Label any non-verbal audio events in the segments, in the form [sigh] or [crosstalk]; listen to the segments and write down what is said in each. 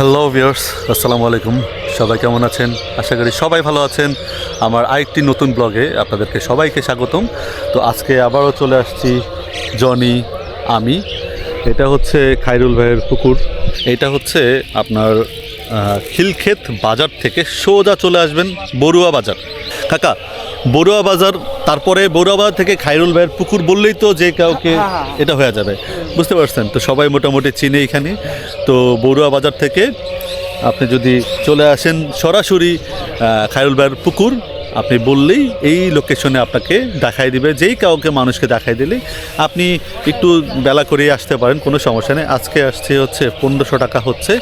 Hello viewers আসসালামু আলাইকুম সবাই কেমন আছেন? আশা করি সবাই ভালো আছেন। আমার আরেকটি নতুন ব্লগে আপনাদেরকে সবাইকে স্বাগতম। তো আজকে আবারও চলে আসছি জনি, আমি। এটা হচ্ছে খাইরুল ভাইয়ের পুকুর। এটা হচ্ছে আপনার খিলক্ষেত বাজার থেকে সোজা চলে আসবেন বড়ুয়া বাজার। কাকা বড়ুয়া বাজার তারপরে বড়ুয়া বাজার থেকে খাইরুল ভাইয়ের পুকুর বললেই তো যে কাউকে এটা হয়ে যাবে। বুঝতে পারছেন? তো সবাই মোটামুটি চিনে এখানে। তো বড়ুয়া বাজার থেকে আপনি যদি চলে আসেন সরাসরি আহ, খায়রুল ভাইয়ের পুকুর আপনি বললেই এই লোকেশনে আপনাকে দেখাই দিবে। যেই কাউকে মানুষকে দেখাই দিলেই আপনি একটু বেলা করে আসতে পারেন কোনো সমস্যা নেই। আজকে আসছে হচ্ছে পনেরোশো টাকা হচ্ছে।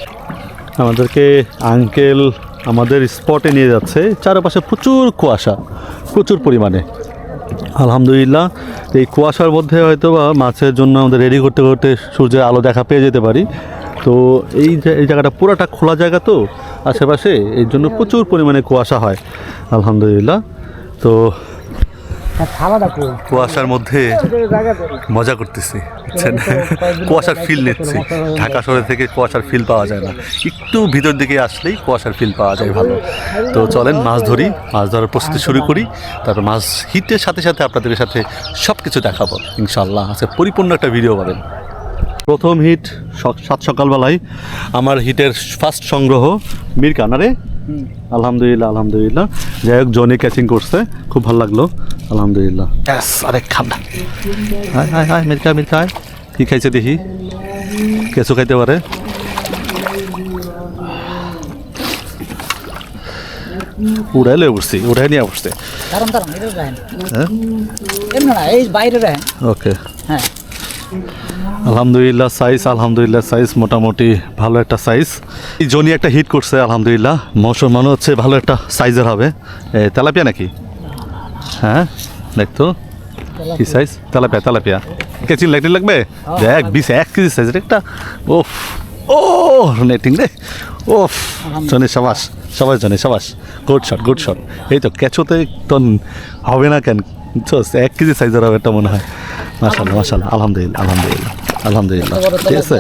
আমাদেরকে আঙ্কেল আমাদের স্পটে নিয়ে যাচ্ছে। চারপাশে প্রচুর কুয়াশা। প্রচুর পরিমাণে। আলহামদুলিল্লাহ, এই কুয়াশার মধ্যে হয়তো বা মাছের জন্য আমাদের রেডি করতে করতে সূর্যের আলো দেখা পেয়ে যেতে পারি। তো এই এই জায়গাটা পুরাটা খোলা জায়গা তো, আশেপাশে, এর জন্য প্রচুর পরিমাণে কুয়াশা হয়। আলহামদুলিল্লাহ, তো কুয়াশার মধ্যে মজা করতেছি। বুঝছেন [laughs] কুয়াশার ফিল নিচ্ছি। ঢাকা শহরে থেকে কুয়াশার ফিল পাওয়া যায় না। একটু ভিতর দিকে আসলেই কুয়াশার ফিল পাওয়া যায় ভালো। তো চলেন মাছ ধরি। মাছ ধরার প্রস্তুতি শুরু করি। তারপর মাছ হিটের সাথে সাথে আপনাদের সাথে সব কিছু দেখাবো ইনশাল্লাহ আজকে পরিপূর্ণ একটা ভিডিও পাবেন। প্রথম হিট সাত সকালবেলায় আমার হিটের ফার্স্ট সংগ্রহ মির কানারে। আলহামদুলিল্লাহ আলহামদুলিল্লাহ। যাই হোক জনি ক্যাচিং করছে। খুব ভালো লাগল। আলহামদুলিল্লাহ। ব্যাস আরে খান্না হায় হায় হায় মিরকা মিরকা হায় কি খাইছে দেখি? কেঁচো খাইতে পারে। উড়াই লয়ে বসছি উড়াই নিয়ে বসছে। হ্যাঁ? ওকে হ্যাঁ। আলহামদুলিল্লাহ সাইজ আলহামদুলিল্লাহ সাইজ মোটামুটি ভালো একটা সাইজ এই জনি একটা হিট করছে আলহামদুলিল্লাহ। মৌসুম মনে হচ্ছে ভালো একটা সাইজের হবে। তেলাপিয়া নাকি? হ্যাঁ দেখতো কি সাইজ তেলাপিয়া তেলাপিয়া। কেচিন লাগতে লাগবে? দেখ বিশ এক কেজি সাইজের একটা। ওফ ও নেটিং রে। ওফ জনি সাবাস সবাই জনি সাবাস। গুড শট গুড শট এই তো ক্যাচোতে তো হবে না কেন? এক কেজি সাইজের হবে এটা মনে হয়। মাশাল্লাহ মাশাল্লাহ আলহামদুলিল্লাহ আলহামদুলিল্লাহ। আলহামদুলিল্লাহ। ঠিক আছে?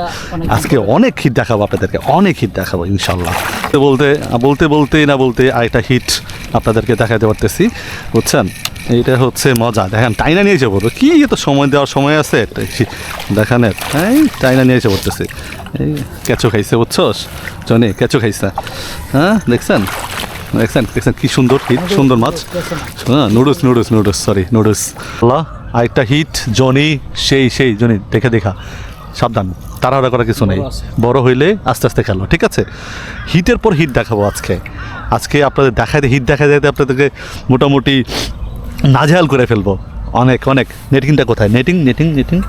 আজকে অনেক হিট দেখাবো আপনাদেরকে অনেক হিট দেখাবো ইনশাল্লাহ বলতে বলতে বলতে না বলতে আরেকটা হিট আপনাদেরকে দেখাতে পারতেছি বুঝছেন? এইটা হচ্ছে মজা। দেখেন টাইনা নিয়ে এসে পড়ব কি এত সময় দেওয়ার সময় আছে? দেখানের এই টাইনা নিয়ে এসে পড়তেছি এই কেঁচো খাইছে বুঝছস? জনে কেঁচো খাইছে। হ্যাঁ দেখছেন? দেখছেন দেখছেন কি সুন্দর হিট সুন্দর মাছ। হ্যাঁ noodles noodles noodles sorry noodles আল্লাহ। আরেকটা হিট জনি সেই সেই জনি দেখে দেখা সাবধান তাড়াহুড়া করার কিছু নেই। বড় হইলে আস্তে আস্তে খেলো ঠিক আছে? হিটের পর হিট দেখাবো আজকে। আজকে আপনাদের দেখাতে হিট দেখা যেতে আপনাদেরকে মোটামুটি নাজেহাল করে ফেলব। অনেক অনেক। নেটিংটা কোথায়? নেটিং নেটিং নেটিং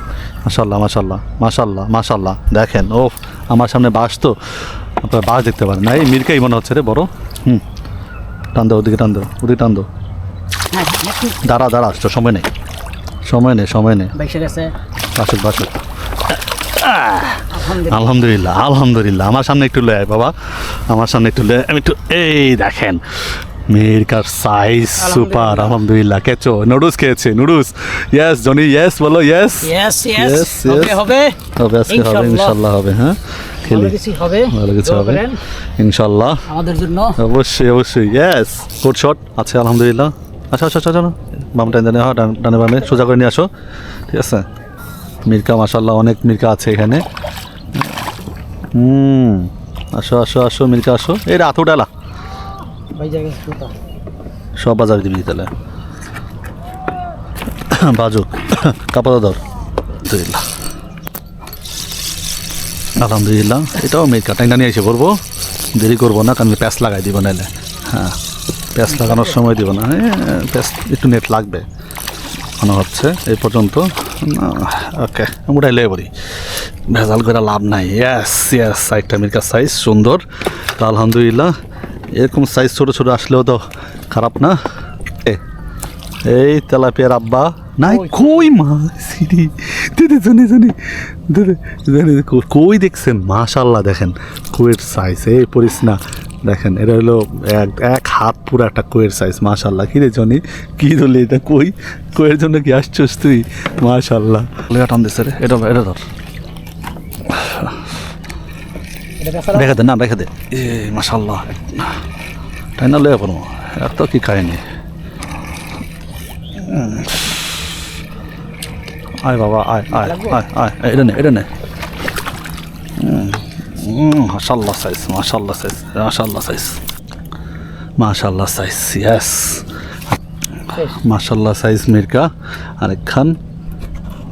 মাশাল্লাহ মাশাল্লাহ মাশাল্লাহ মাশাল্লাহ দেখেন ও আমার সামনে বাস তো আপনার বাস দেখতে পারেন না। এই মিরকাই মনে হচ্ছে রে বড়। হুম টান দাও ওদিকে টান দাও ওদিকে টান দাও। হ্যাঁ। দাঁড়া দাঁড়া আসছো সময় নেই। সময় নেই সময় নেই। বাইসে গেছে বাসুক বাসুক। আলহামদুলিল্লাহ। আলহামদুলিল্লাহ আমার সামনে একটু লয় বাবা। আমার সামনে একটু লয় আমি একটু এই দেখেন মেয়েরকার সাইজ সুপার আলহামদুলিল্লাহ। কেচো নুডলস খেয়েছে নুডলস। ইয়েস জনি ইয়েস বলো ইয়েস ইয়েস ইয়েস হবে হবে। আজকে হবে। ইনশাল্লাহ হবে হ্যাঁ? খেলি। হবে। ভালো কিছু হবে। করেন। ইনশাল্লাহ আমাদের জন্য। অবশ্যই অবশ্যই। ইয়েস গুড শট আছে আলহামদুলিল্লাহ। আচ্ছা আচ্ছা আচ্ছা জানো বাম টাইম জানে হ্যাঁ ডানে বামে সোজা করে নিয়ে আসো। ঠিক আছে? মির্কা মাসাল্লাহ অনেক মির্কা আছে এখানে। হুম আসো আসো আসো মির্কা আসো। এই রাত ডালা সব বাজার দিবি তাহলে। বাজুক কাপড় ধর। আলহামদুলিল্লাহ। আলহামদুলিল্লাহ এটাও মির্কা। টাইনা নিয়ে এসে করব দেরি করব না কারণ প্যাঁচ লাগাই দিব নাহলে। হ্যাঁ। প্যাঁচ লাগানোর সময় দিব না। হ্যাঁ প্যাঁচ একটু নেট লাগবে মনে হচ্ছে। এই পর্যন্ত ওকে উঠাই লেগে পড়ি। ভেজাল করে লাভ নাই। ইয়াস ইয়াস সাইজটা মির্কার সাইজ সুন্দর। তো আলহামদুলিল্লাহ এরকম সাইজ ছোটো ছোটো আসলেও তো খারাপ না। এ, এই তেলাপিয়ার আব্বা। নাই কই? মাছ দিদি দিদি জানি জানি। দিদি জানি কই- দেখছেন? মাশাল্লাহ দেখেন কুয়ের সাইজ এই পড়িস না। দেখেন, এটা হলো এক এক হাত পুরো একটা কোয়ের সাইজ মাশাল্লাহ কি রে জনি? কি ধরলি এটা? কই? কোয়ের জন্য কি আসছিস তুই? মাশাল্লাহ টান দিছে রে। এটা এটা ধর। রেখে দে, না, রেখে দে। এ মাশাল্লাহ তাই না লেগে পড়ব? এত কি খায়নি। আয় বাবা, আয় আয় আয় আয়, এটা নে এটা নে। মাশাল্লাহ সাইজ মাশাল্লাহ সাইজ মাশাল্লাহ সাইজ মাশাল্লাহ সাইজ ইয়াস মাশাল্লাহ সাইজ মির্কা, আরেক খান।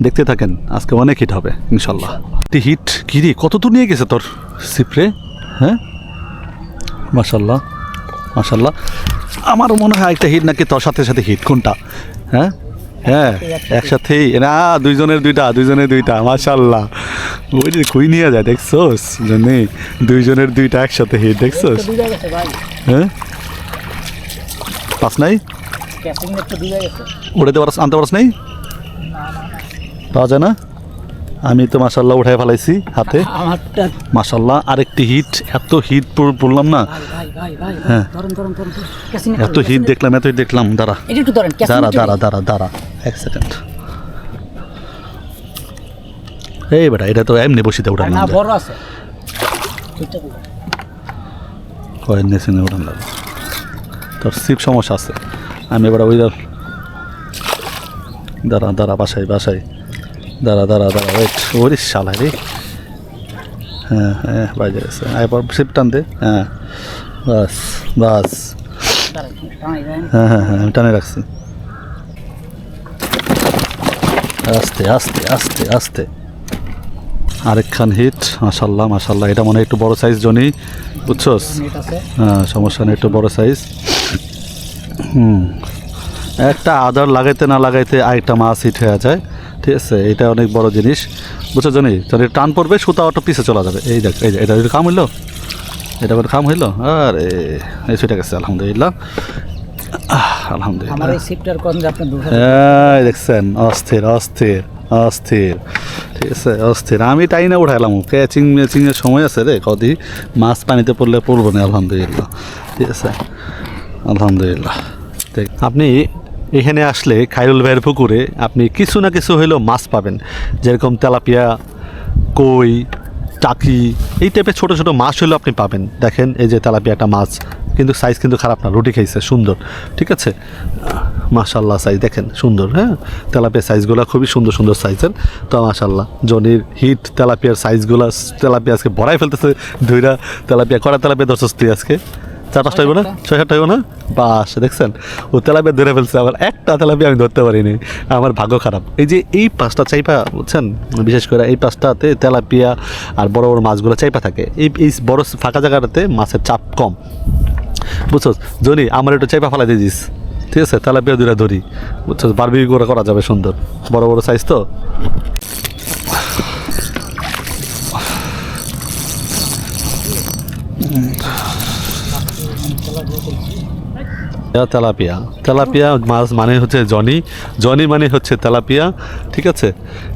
দেখতে থাকেন, আজকে অনেক হিট হবে ইনশাল্লাহ তুই হিট কিরি কত দূর নিয়ে গেছে তোর সিপ্রে হ্যাঁ? মাশাল্লাহ মাশাল্লাহ আমারও মনে হয় একটা হিট নাকি তোর সাথে সাথে হিট কোনটা? হ্যাঁ? হ্যাঁ একসাথেই। না দুইজনের দুইটা দুইজনের দুইটা মাশাল্লাহ ওই যে কই নিয়ে যায় দেখছোস? জন্যে দুইজনের দুইটা একসাথে হিট দেখছোস? হ্যাঁ? পাস নাই? উঠাতে পারস আনতে পারস নাই? পাওয়া যায় না? আমি তো মাসাল্লাহ উঠাই ফেলাইছি হাতে। মাসাল্লাহ আরেকটি হিট। এত হিট পড়লাম না। হ্যাঁ। এত হিট দেখলাম এত হিট দেখলাম। দাঁড়া। দাঁড়া দাঁড়া দাঁড়া দাঁড়া। এক সেকেন্ড এই বেটা এটা তো এমনি বসিতে উঠান না বড় আছে। দুইটা দিবেন। কয়েন উঠান লাগবে তোর সিপ সমস্যা আছে। আমি এবার ওই দাঁড়া দাঁড়া বাসায় বাসায়। দাঁড়া দাঁড়া দাঁড়া ওয়েট ওরে শালা রে। হ্যাঁ হ্যাঁ বাইরে গেছে। এরপর সিপ টান দে। হ্যাঁ। বাস বাস। হ্যাঁ হ্যাঁ হ্যাঁ আমি টানে রাখছি। আস্তে আস্তে আস্তে আস্তে। আরেকখান হিট মাশাল্লাহ মাশাল্লাহ এটা মনে একটু বড় সাইজ জনি বুঝছস? হ্যাঁ সমস্যা নেই একটু বড় সাইজ হুম। একটা আদার লাগাইতে না লাগাইতে আরেকটা মাছ হিট হয়ে যায় ঠিক আছে? এটা অনেক বড় জিনিস। বুঝছ জানি? যদি টান পড়বে সুতা অটো পিছে চলে যাবে। এই দেখ এই এটা যদি কাম হইল? এটা করে কাম হইল? আরে এই সেটা গেছে আলহামদুলিল্লাহ। আলহামদুলিল্লাহ। আমার এই সিপটার কোন যে আপনি দুটো দেখছেন অস্থির অস্থির অস্থির। ঠিক আছে অস্থির। আমি টাইনে উঠাইলাম ক্যাচিং ম্যাচিংয়ের সময় আছে রে কদি। মাছ পানিতে পড়লে পড়ব না আলহামদুলিল্লাহ। ঠিক আছে আলহামদুলিল্লাহ। ঠিক আপনি এখানে আসলে খাইরুল ভাইয়ের পুকুরে আপনি কিছু না কিছু হইলেও মাছ পাবেন। যেরকম তেলাপিয়া কই টাকি এই টাইপের ছোটো ছোটো মাছ হলেও আপনি পাবেন। দেখেন এই যে তেলাপিয়া একটা মাছ কিন্তু সাইজ কিন্তু খারাপ না রুটি খাইছে সুন্দর ঠিক আছে? মাশাল্লাহ সাইজ দেখেন সুন্দর হ্যাঁ? তেলাপিয়ার সাইজগুলো খুবই সুন্দর সুন্দর সাইজের তো মাশাল্লাহ জনির হিট তেলাপিয়ার সাইজগুলো তেলাপিয়া আজকে ভরাই ফেলতেছে দুইটা তেলাপিয়া কটা তেলাপিয়া দশ আজকে? চার পাঁচটা হইব না? ছয় সাতটা হইব না? বাস দেখছেন? ও তেলাপিয়া ধরে ফেলছে আবার একটা তেলাপিয়া আমি ধরতে পারিনি। আমার ভাগ্য খারাপ। এই যে এই পাঁচটা চাইপা বুঝছেন? বিশেষ করে এই পাঁচটাতে তেলাপিয়া আর বড় বড় মাছগুলো চাইপা থাকে। এই এই বড় ফাঁকা জায়গাটাতে মাছের চাপ কম। বুঝছ জনি আমার একটু চাইপা ফেলাই দিয়ে দিস। ঠিক আছে? তেলাপিয়া দুইটা ধরি। বুঝছ বারবি করে করা যাবে সুন্দর। বড় বড় সাইজ তো? তেলাপিয়া। তেলাপিয়া মাছ মানে হচ্ছে জনি। জনি মানে হচ্ছে তেলাপিয়া। ঠিক আছে?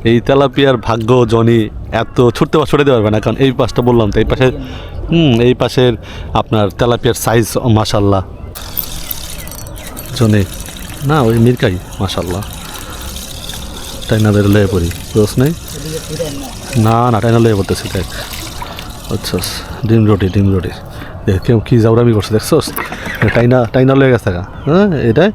এই তেলাপিয়ার ভাগ্য জনি এত ছুটতে বা ছুটে দিতে পারবে না। কারণ এই পাশটা বললাম তো, এই পাশে হুম, এই পাশের আপনার তেলাপিয়ার সাইজ মাশাল্লাহ জনি, না, ওই মিরকাই মাশাল্লাহ টাইনাদের লয়ে পড়ি দোষ নেই? না না, টাইনা লয়ে পড়তেছি, দেখ। আচ্ছা ডিম রুটি ডিম রুটি। দেখ, কেউ কী জাউরামি করছে, দেখছোস? টাইনা টাইনা লয়ে গেছে হ্যাঁ এটা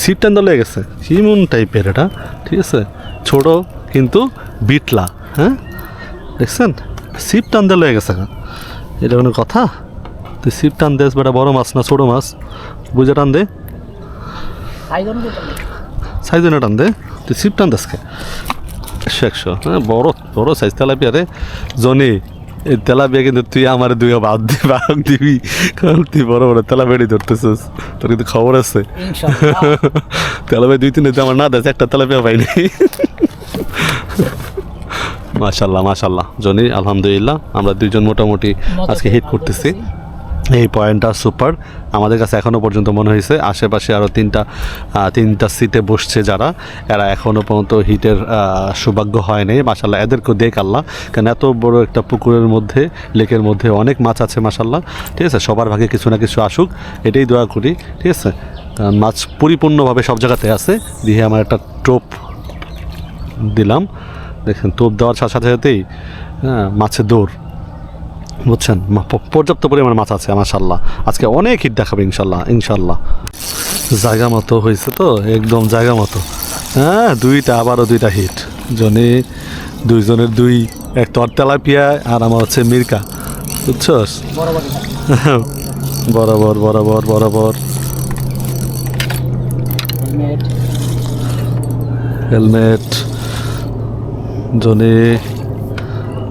সিট টাইনা লয়ে গেছে। কিমন টাইপের এটা, ঠিক আছে? ছোট, কিন্তু বিটলা হ্যাঁ? দেখছেন? সিপ দিয়ে লয়ে গেছে এটা কোনো কথা? তুই সিপ টান দেস বেটা বড় মাছ না ছোট মাছ। বুঝে টান দে। সাইজ না টান দে। তুই সিপ টান দেসকে একশো একশো। হ্যাঁ বড় বড় সাইজ তেলাপিয়া রে। জনি এই তেলাপিয়া কিন্তু তুই আমার দুই বাদ দি বাদ দিবি। কারণ তুই বড় বড় তেলাপিয়াটি ধরতেছিস। তোর কিন্তু খবর আছে। তেলাপিয়া দুই তিন আমার না দেয় একটা তেলাপিয়া পাইনি। মাশাল্লাহ মাশাল্লাহ জনি আলহামদুলিল্লাহ আমরা দুইজন মোটামুটি আজকে হিট করতেছি। এই পয়েন্টটা সুপার আমাদের কাছে এখনও পর্যন্ত মনে হয়েছে আশেপাশে আরও তিনটা তিনটা সিটে বসছে যারা। এরা এখনও পর্যন্ত হিটের সৌভাগ্য হয়নি মাসাল্লাহ এদেরকেও দেখ আল্লাহ কারণ এত বড় একটা পুকুরের মধ্যে লেকের মধ্যে অনেক মাছ আছে মাসাল্লাহ ঠিক আছে সবার ভাগে কিছু না কিছু আসুক এটাই দোয়া করি। ঠিক আছে কারণ মাছ পরিপূর্ণভাবে সব জায়গাতে আছে। দিয়ে আমার একটা টোপ দিলাম। দেখেন টোপ দেওয়ার সাথে সাথে সাথেই হ্যাঁ মাছের দৌড়। বুঝছেন? পর্যাপ্ত পরিমাণে মাছ আছে মাশাল্লাহ আজকে অনেক হিট দেখাবে ইনশাল্লাহ ইনশাল্লাহ জায়গা মতো হয়েছে তো একদম জায়গা মতো। হ্যাঁ দুইটা আবারও দুইটা হিট। জনে দুইজনের দুই এক তোর তেলাপিয়া আর আমার হচ্ছে মির্কা। বুঝছস? বরাবর বরাবর বরাবর। হেলমেট হেলমেট জনে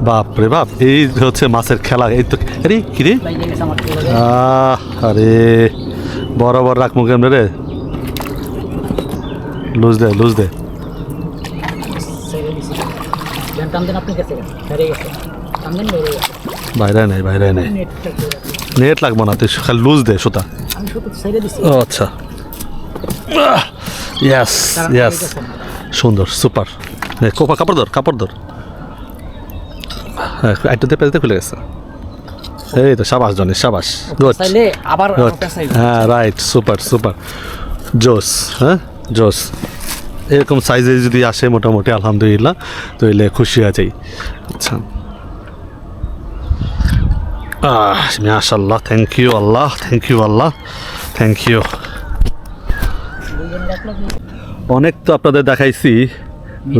বাপ রে বাপ এই হচ্ছে মাছের খেলা। এই তো আরে কি রে? লাগিয়ে গেছে আমার চলে আহ আরে বরাবর রাখ মুখে রে? লুজ দে লুজ দে। বাইরে নেই বাইরে নেই। করে। নেট লাগবো না তুই খালি লুজ দে সুতা। ও আচ্ছা। ইয়াস ইয়াস সুন্দর সুপার। কোপা কাপড় ধর কাপড় ধর। হ্যাঁ একটুতে পেজতে খুলে গেছে। এই তো সাবাস জনি সাবাস। গুড আবার হ্যাঁ রাইট সুপার সুপার জোস হ্যাঁ জোস। এরকম সাইজে যদি আসে মোটামুটি আলহামদুলিল্লাহ তাহলে খুশি আছেই আচ্ছা। আহ মাশাল্লাহ থ্যাংক ইউ আল্লাহ থ্যাংক ইউ আল্লাহ থ্যাংক ইউ অনেক তো আপনাদের দেখাইছি।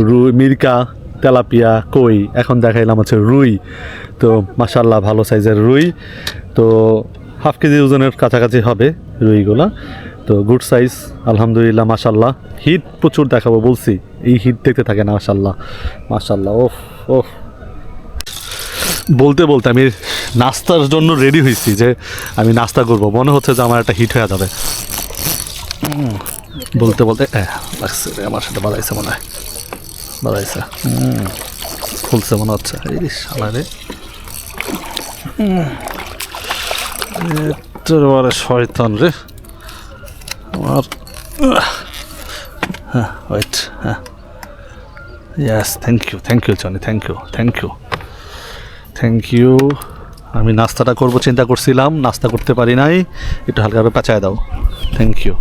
রুই, মির্কা, তেলাপিয়া, কই, এখন দেখাইলাম হচ্ছে রুই। তো মাসাল্লাহ ভালো সাইজের রুই। তো হাফ কেজি ওজনের কাছাকাছি হবে রুইগুলা। তো গুড সাইজ আলহামদুলিল্লাহ মাসাল্লাহ হিট প্রচুর দেখাবো, বলছি। এই হিট দেখতে থাকে না মাসাল্লাহ মাসাল্লাহ ওফ ওফ। বলতে বলতে আমি নাস্তার জন্য রেডি হয়েছি যে আমি নাস্তা করব। মনে হচ্ছে যে আমার একটা হিট হয়ে যাবে। বলতে বলতে হ্যাঁ লাগছে আমার সাথে বাড়াইছে মনে হয়। বাড়াইছে হুম, খুলছে মনে হচ্ছে। এই শালা রে। বারে শয়তান রে। আমার হ্যাঁ ওয়েট হ্যাঁ। Yes thank you thank you Johnny thank you thank you thank you আমি নাস্তাটা করব চিন্তা করছিলাম নাস্তা করতে পারি নাই। একটু হালকাভাবে পেঁচায় দাও। থ্যাংক ইউ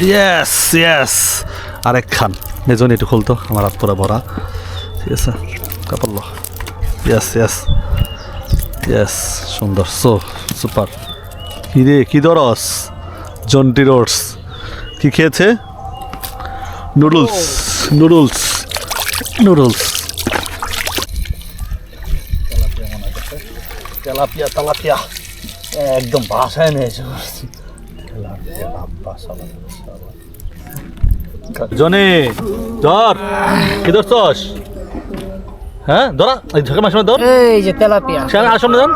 ইয়েস ইয়েস আরেক খান। মেজন একটু খুলতো আমার হাত পুরা ভরা ঠিক আছে কাপড় ইয়েস ইয়েস ইয়েস সুন্দর সো সুপার কি রে কি দরস জন্টি রোডস কি খেয়েছে noodles noodles noodles tilapia tilapia একদম বাসায় নিয়েছে পড়ছি জনে ধর। কি ধরছস? হ্যাঁ ধরা এই ঝাঁকা মাসে ধর। এই যে তেলাপিয়া। সামনে যান।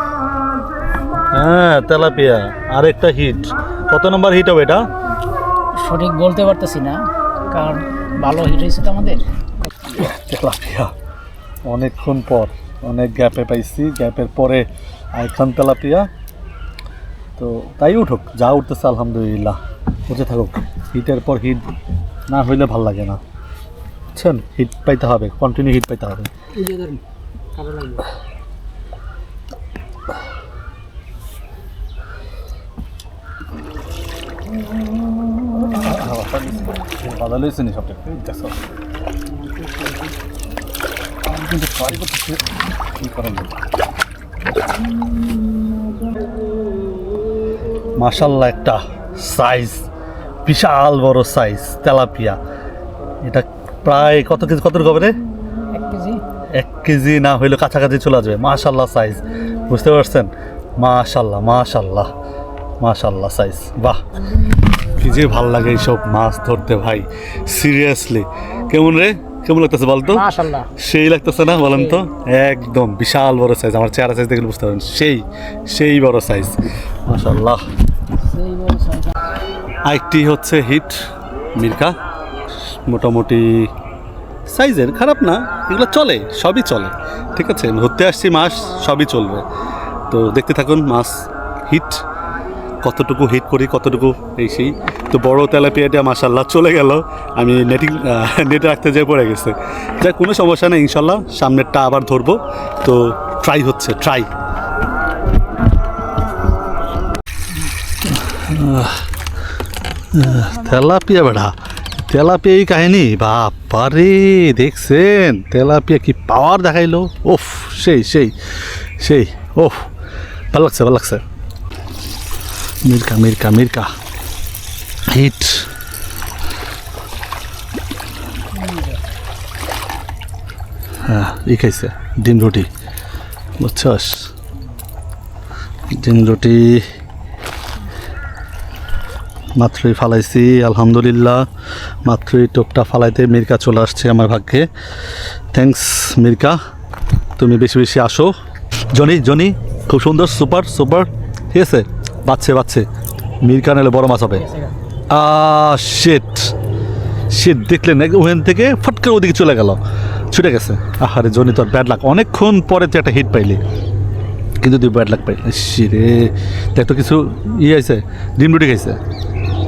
হ্যাঁ তেলাপিয়া আরেকটা হিট কত নম্বর হিট হবে এটা? সঠিক বলতে পারতেছি না কারণ ভালো হিট হয়েছে তো আমাদের। তেলাপিয়া অনেকক্ষণ পর অনেক গ্যাপে পাইছি। গ্যাপের পরে আইখান তেলাপিয়া। তো তাই উঠুক যা উঠতেছে আলহামদুলিল্লাহ। উঠে থাকুক। হিটের পর হিট না হইলে ভালো লাগে না। বুঝছেন? হিট পাইতে হবে কন্টিনিউ হিট পাইতে হবে। যায় একটা সাইজ বিশাল বড় সাইজ তেলাপিয়া। এটা প্রায় কত কেজি কত হবে রে এক কেজি না হইলে কাছাকাছি চলে যাবে। মাশাল্লাহ সাইজ বুঝতে পারছেন? মাশাল্লাহ মাশাল্লাহ মাশাল্লাহ সাইজ বাহ! কি যে ভালো লাগে এইসব মাছ ধরতে ভাই। সিরিয়াসলি কেমন রে? কেমন লাগতেছে বলতো সেই লাগতেছে না বলেন তো? একদম বিশাল বড় সাইজ আমার চেহারা সাইজ দেখলে বুঝতে পারেন সেই সেই বড় সাইজ মাশাল্লাহ। আরেকটি হচ্ছে হিট মির্কা মোটামুটি সাইজের খারাপ না, এগুলো চলে, সবই চলে। ঠিক আছে ধরতে আসছি, মাছ সবই চলবে। তো দেখতে থাকুন, মাছ হিট, কতটুকু হিট করি, কতটুকু এই সেই। তো বড় তেলাপিয়াটা মাসাল্লাহ চলে গেল। আমি নেটিং নেটে রাখতে যেয়ে পড়ে গেছে। যাই কোনো সমস্যা নেই ইনশাল্লাহ সামনেরটা আবার ধরবো। তো ট্রাই হচ্ছে ট্রাই তেলাপিয়া বেড়া, তেলাপিয়া এই কাহিনী, বাপারে, দেখছেন? তেলাপিয়া কি পাওয়ার দেখাইলো? ওফ সেই সেই সেই ওফ ভালো লাগছে ভালো লাগছে। মির্কা মির্কা মির্কা হিট হ্যাঁ ই খাইছে, ডিম রুটি, বুঝছস? ডিম রুটি মাত্রই ফালাইছি, আলহামদুলিল্লাহ। মাত্রই টোপটা ফালাইতে মির্কা চলে আসছে আমার ভাগ্যে। থ্যাঙ্কস মির্কা। তুমি বেশি বেশি আসো। জনি জনি, খুব সুন্দর সুপার সুপার ঠিক আছে? বাচ্চে বাচ্চে মির্কা নিলে বড় মাছ হবে। শেট শিট দেখলেন ওখান থেকে ফট করে ওদিকে চলে গেল। ছুটে গেছে। আহারে, জনি তোর ব্যাড লাক অনেকক্ষণ পরে তুই একটা হিট পাইলি। কিন্তু তুই ব্যাড লাক পাইলি। রে। দেখ তো কিছু ইয়ে আছে। ডিম রুটি খাইছে।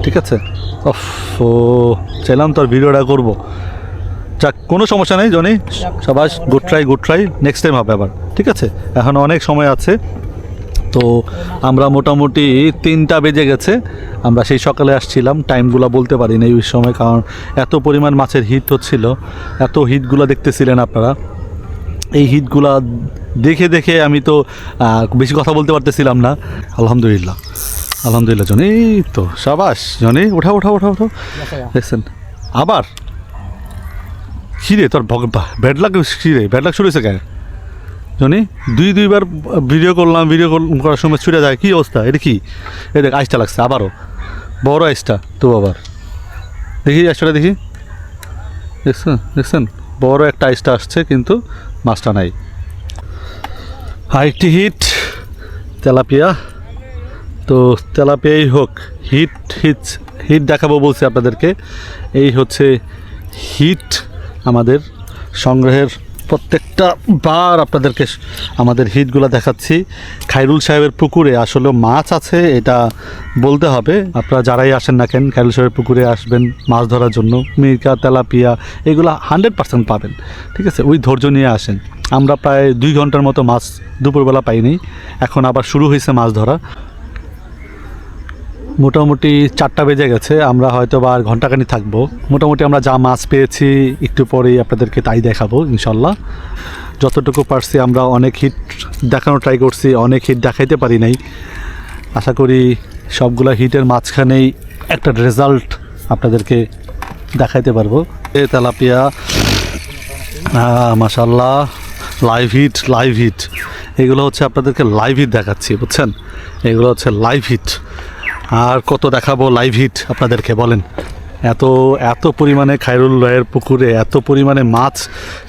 ঠিক আছে? ও, চাইলাম তোর ভিডিওটা করব। যাক, কোনো সমস্যা নেই, Johnny. সবাস good try good try next time হবে আবার, ঠিক আছে? এখন অনেক সময় আছে। তো আমরা মোটামুটি তিনটা বেজে গেছে। আমরা সেই সকালে আসছিলাম। টাইমগুলো বলতে পারি না ওই সময়, কারণ এত পরিমাণ মাছের হিট হচ্ছিল। এত হিটগুলো দেখতেছিলেন আপনারা। এই হিটগুলা দেখে দেখে আমি তো বেশি কথা বলতে পারতেছিলাম না। আলহামদুলিল্লাহ। আলহামদুলিল্লাহ জনি। তো সাবাস জনি ওঠা ওঠা ওঠা ওঠা দেখছেন আবার। খিরে তোর ব্যাড লাগ খিরে ব্যাড লাগ শুরু হয়েছে কেন জনি দুই দুইবার ভিডিও করলাম ভিডিও করার সময় ছুটে যায় কী অবস্থা? এটা কি? এই দেখ আইসটা লাগছে আবারও। বড় আইসটা তো আবার। দেখি আইসটা দেখি। দেখছেন দেখছেন বড় একটা আইসটা আসছে কিন্তু মাছটা নাই। আরেকটি হিট তেলাপিয়া। তো তেলাপিয়াই হোক, হিট হিট হিট দেখাবো বলছি আপনাদেরকে। এই হচ্ছে হিট আমাদের সংগ্রহের প্রত্যেকটা বার আপনাদেরকে আমাদের হিটগুলো দেখাচ্ছি। খাইরুল সাহেবের পুকুরে আসলে মাছ আছে, এটা বলতে হবে। আপনারা যারাই আসেন না কেন খাইরুল সাহেবের পুকুরে আসবেন মাছ ধরার জন্য। মির্কা তেলাপিয়া, এগুলো হান্ড্রেড পার্সেন্ট পাবেন, ঠিক আছে? ওই ধৈর্য নিয়ে আসেন। আমরা প্রায় দুই ঘণ্টার মতো মাছ দুপুরবেলা পাইনি, এখন আবার শুরু হয়েছে মাছ ধরা। মোটামুটি চারটা বেজে গেছে, আমরা হয়তো বা আর ঘন্টাখানি থাকব। মোটামুটি আমরা যা মাছ পেয়েছি, একটু পরেই আপনাদেরকে তাই দেখাবো, ইনশাল্লাহ। যতটুকু পারছি আমরা অনেক হিট দেখানোর ট্রাই করছি, অনেক হিট দেখাইতে পারি নাই। আশা করি সবগুলো হিটের মাঝখানেই একটা রেজাল্ট আপনাদেরকে দেখাইতে পারব। এ তেলাপিয়া মাসাল্লাহ লাইভ হিট লাইভ হিট এগুলো হচ্ছে আপনাদেরকে লাইভ হিট দেখাচ্ছি, বুঝছেন? এগুলো হচ্ছে লাইভ হিট আর কত দেখাবো লাইভ হিট আপনাদেরকে বলেন। এত এত পরিমাণে খায়রুল লয়ের পুকুরে এত পরিমাণে মাছ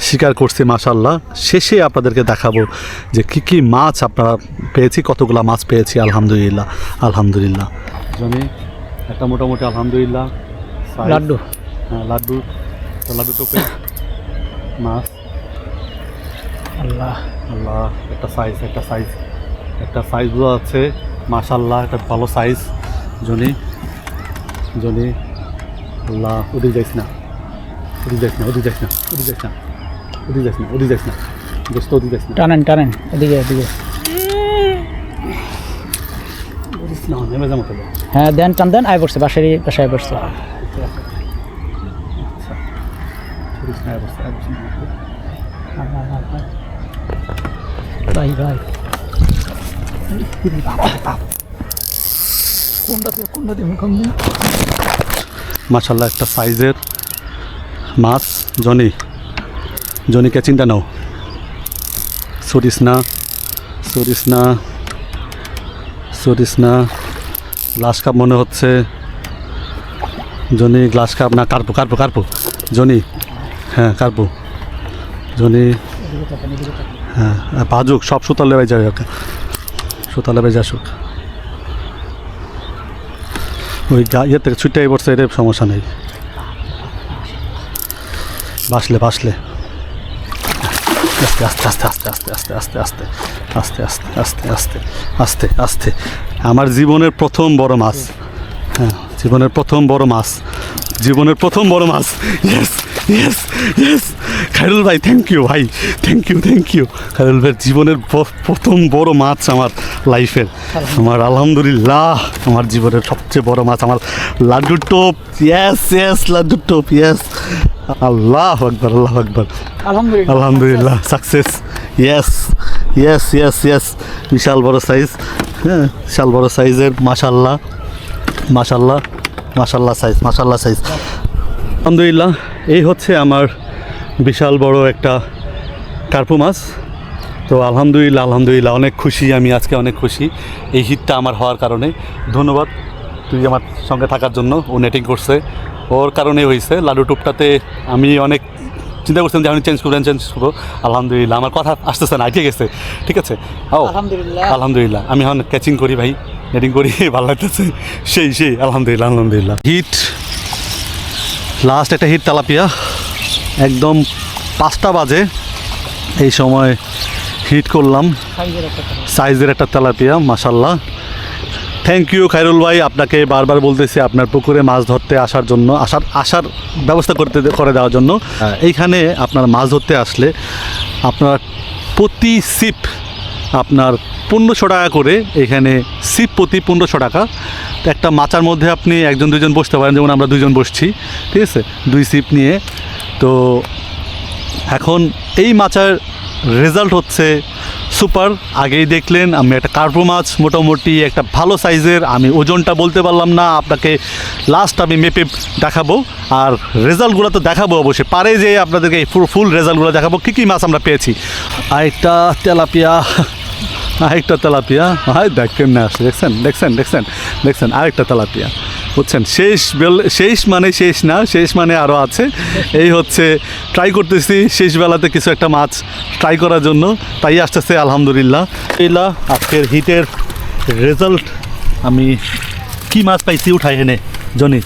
শিকার করছি মাসাল্লাহ শেষে আপনাদেরকে দেখাবো যে কি কি মাছ আপনারা পেয়েছি কতগুলা মাছ পেয়েছি আলহামদুলিল্লাহ আলহামদুলিল্লাহ। জমি একটা মোটামুটি আলহামদুলিল্লাহ লাড্ডু। হ্যাঁ লাড্ডু। তো লাড্ডু টোপে মাছ। আল্লাহ। আল্লাহ একটা সাইজ একটা সাইজ একটা সাইজও আছে মাশাল্লাহ একটা ভালো সাইজ জনি জনি আল্লাহ ওদিক যাইস না ওদিক যাইস না ওদিক যাইস না ওদিক যাইস না ওদিক যাইস না ওদিক যাইস না দোস্ত ওদিক যাইস না। টানেন টানেন এদিকে এদিকে। হ্যাঁ দেন টান দেন আয় বাসারই বাসায় পড়ছে ওদিক না, আয় বসে, আয় বসে। ভাই ভাই কোনটা মাশাল্লাহ একটা সাইজের মাছ। জনি, জনিকে চিন্তা নাও। সরিস না সরিস না সরিস না গ্লাস কাপ মনে হচ্ছে। জনি, গ্লাস কাপ, না, কার্পো কার্পো কার্পো। জনি হ্যাঁ কার্পো। জনি হ্যাঁ বাজুক সব যাবে ওকে সুতার লেবাই যাসুক ওই ইয়ে থেকে ছুটে পড়ছে এটা সমস্যা নেই বাসলে বাসলে আস্তে আস্তে আস্তে আস্তে আস্তে আস্তে আস্তে আস্তে আস্তে আস্তে আস্তে আস্তে আস্তে আস্তে আমার জীবনের প্রথম বড় মাছ হ্যাঁ জীবনের প্রথম বড় মাছ। জীবনের প্রথম বড় মাছ। ইয়েস ইয়েস ইয়েস খাইরুল ভাই থ্যাংক ইউ ভাই। Thank you thank you Khairul ভাই জীবনের প্রথম বড় মাছ আমার লাইফের আমার আলহামদুলিল্লাহ আমার জীবনের সবচেয়ে বড় মাছ আমার লাড্ডু টোপ। ইয়েস ইয়েস লাড্ডু টোপ ইয়েস আল্লাহ আকবর আল্লাহ আকবর। আলহামদুলিল্লাহ। আলহামদুলিল্লাহ success yes yes yes yes বিশাল বড় সাইজ হ্যাঁ বিশাল বড় সাইজের মাশাল্লাহ মাশাল্লাহ মাশাল্লাহ সাইজ মাশাল্লাহ সাইজ আলহামদুলিল্লাহ এই হচ্ছে আমার বিশাল বড় একটা কার্পু মাছ। তো আলহামদুলিল্লাহ আলহামদুলিল্লাহ অনেক খুশি আমি আজকে অনেক খুশি। এই হিটটা আমার হওয়ার কারণে। ধন্যবাদ তুই আমার সঙ্গে থাকার জন্য ও নেটিং করছে। ওর কারণে হয়েছে লাডু টুপটাতে আমি অনেক চিন্তা করছিলাম যে আমি চেঞ্জ করবেন চেঞ্জ করব। আলহামদুলিল্লাহ আমার কথা আসতেছে না আইকে গেছে। ঠিক আছে? ও আলহামদুলিল্লাহ। আলহামদুলিল্লাহ আমি এখন ক্যাচিং করি ভাই। নেটিং করি [laughs] ভালো লাগতেছে। সেই সেই আলহামদুলিল্লাহ আলহামদুলিল্লাহ। হিট লাস্ট একটা হিট তালাপিয়া। একদম পাঁচটা বাজে। এই সময় হিট করলাম। সাইজের একটা। তেলাপিয়া মাসাল্লাহ থ্যাংক ইউ খায়রুল ভাই। আপনাকে বারবার বলতেছি আপনার পুকুরে মাছ ধরতে আসার জন্য আসার আসার ব্যবস্থা করতে করে দেওয়ার জন্য। এইখানে আপনার মাছ ধরতে আসলে আপনার প্রতি সিপ আপনার পনেরোশো টাকা করে এখানে সিপ প্রতি পনেরোশো টাকা। তো একটা মাচার মধ্যে আপনি একজন দুজন বসতে পারেন, যেমন আমরা দুজন বসছি, ঠিক আছে? দুই সিপ নিয়ে। তো এখন এই মাচার রেজাল্ট হচ্ছে সুপার আগেই দেখলেন আমি একটা কার্পো মাছ, মোটামুটি একটা ভালো সাইজের আমি ওজনটা বলতে পারলাম না, আপনাকে লাস্ট আমি মেপে দেখাবো। আর রেজাল্টগুলো তো দেখাবো অবশ্যই। পারে যে আপনাদেরকে ফুল রেজাল্টগুলো দেখাবো, কী কী মাছ আমরা পেয়েছি। আর একটা তেলাপিয়া আরেকটা তেলাপিয়া। হাই দেখেন না আসছে। দেখছেন দেখছেন দেখছেন দেখছেন আরেকটা তেলাপিয়া। বুঝছেন? শেষ বেল শেষ মানে শেষ না শেষ মানে আরও আছে। এই হচ্ছে ট্রাই করতেছি শেষ বেলাতে কিছু একটা মাছ ট্রাই করার জন্য। তাই আসতেছে আলহামদুলিল্লাহ। এইলা আজকের হিটের রেজাল্ট আমি কি মাছ পাইছি উঠাই এনে জনি?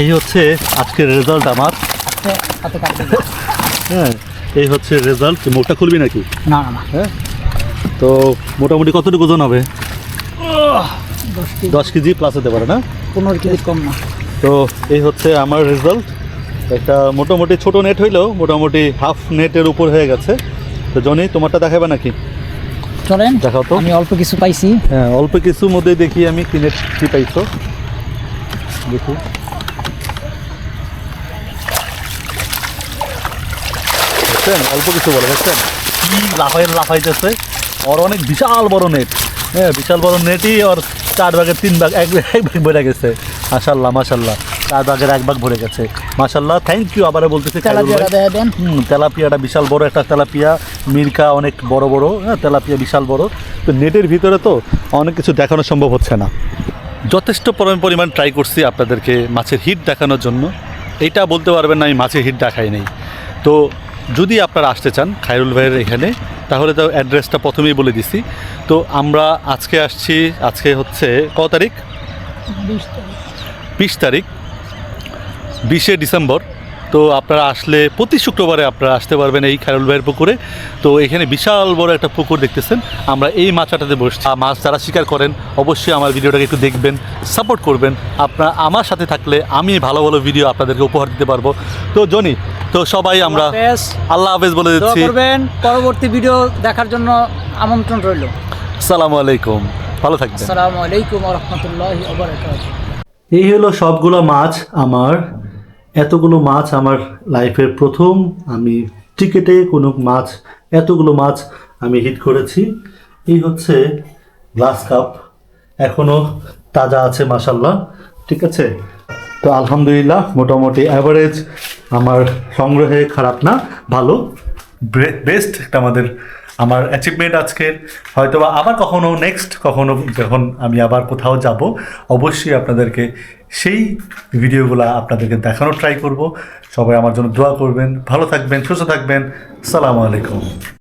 এই হচ্ছে আজকের রেজাল্ট আমার। হ্যাঁ। এই হচ্ছে রেজাল্ট মুখটা খুলবি নাকি? না না হ্যাঁ? তো মোটামুটি কতটুকু ওজন হবে? দশ কেজি। প্লাস হতে পারে না? পনেরো কেজি কম না। তো এই হচ্ছে আমার রেজাল্ট একটা মোটামুটি ছোট নেট হইলেও মোটামুটি হাফ নেটের উপর হয়ে গেছে। তো জনি তোমারটা দেখাবে নাকি? চলেন দেখাও তো। আমি অল্প কিছু পাইছি। হ্যাঁ অল্প কিছুর মধ্যে দেখি আমি কি নেট কি পাইছো। দেখি। দেখছেন? অল্প কিছু বলে দেখছেন? কি লাফাই লাফাইতেছে। ওর অনেক বিশাল বড় নেট। হ্যাঁ বিশাল বড় নেটই ওর চার ভাগের তিন ভাগ এক এক ভাগ ভরে গেছে। মাশাল্লাহ মাশাল্লাহ চার ভাগের এক ভাগ ভরে গেছে। মাশাল্লাহ থ্যাংক ইউ আবার বলতেছি হুম তেলাপিয়াটা বিশাল বড় একটা তেলাপিয়া। মির্কা অনেক বড় বড়। হ্যাঁ তেলাপিয়া বিশাল বড়। তো নেটের ভিতরে তো অনেক কিছু দেখানো সম্ভব হচ্ছে না। যথেষ্ট পরিমাণ পরিমাণ ট্রাই করছি আপনাদেরকে মাছের হিট দেখানোর জন্য। এটা বলতে পারবেন না আমি মাছের হিট দেখাই নেই। তো যদি আপনারা আসতে চান খায়রুল ভাইয়ের এখানে তাহলে তো অ্যাড্রেসটা প্রথমেই বলে দিছি। তো আমরা আজকে আসছি আজকে হচ্ছে ক তারিখ? বিশ তারিখ। বিশ তারিখ বিশে ডিসেম্বর। তো আপনারা আসলে প্রতি শুক্রবারে আপনারা আসতে পারবেন এই খায়রুল ভাইয়ের পুকুরে। তো এখানে বিশাল বড় একটা পুকুর দেখতেছেন। আমরা এই মাছটাতে বসছি। মাছ যারা শিকার করেন অবশ্যই আমার ভিডিওটাকে একটু দেখবেন সাপোর্ট করবেন। আপনারা আমার সাথে থাকলে আমি ভালো ভালো ভিডিও আপনাদেরকে উপহার দিতে পারব। তো জনি তো সবাই আমরা আল্লাহ হাফেজ। বলে দিচ্ছি। পরবর্তী ভিডিও দেখার জন্য আমন্ত্রণ রইল। আসসালামু আলাইকুম। ভালো থাকবেন। আসসালামু আলাইকুম রহমতুল্লাহ এই হলো সবগুলো মাছ আমার। এতগুলো মাছ আমার লাইফের প্রথম। আমি টিকেটে কোনো মাছ, এতগুলো মাছ আমি হিট করেছি। এই হচ্ছে গ্লাস কাপ। এখনও তাজা আছে মাসাল্লাহ ঠিক আছে? তো আলহামদুলিল্লাহ, মোটামুটি অ্যাভারেজ আমার সংগ্রহে খারাপ না, ভালো। বেস্ট একটা আমাদের আমার অ্যাচিভমেন্ট আজকের। হয়তো বা আবার কখনো নেক্সট কখনো যখন আমি আবার কোথাও যাব, অবশ্যই আপনাদেরকে সেই ভিডিওগুলো আপনাদেরকে দেখানোর ট্রাই করব। সবাই আমার জন্য দোয়া করবেন। ভালো থাকবেন, সুস্থ থাকবেন। সালামু আলাইকুম।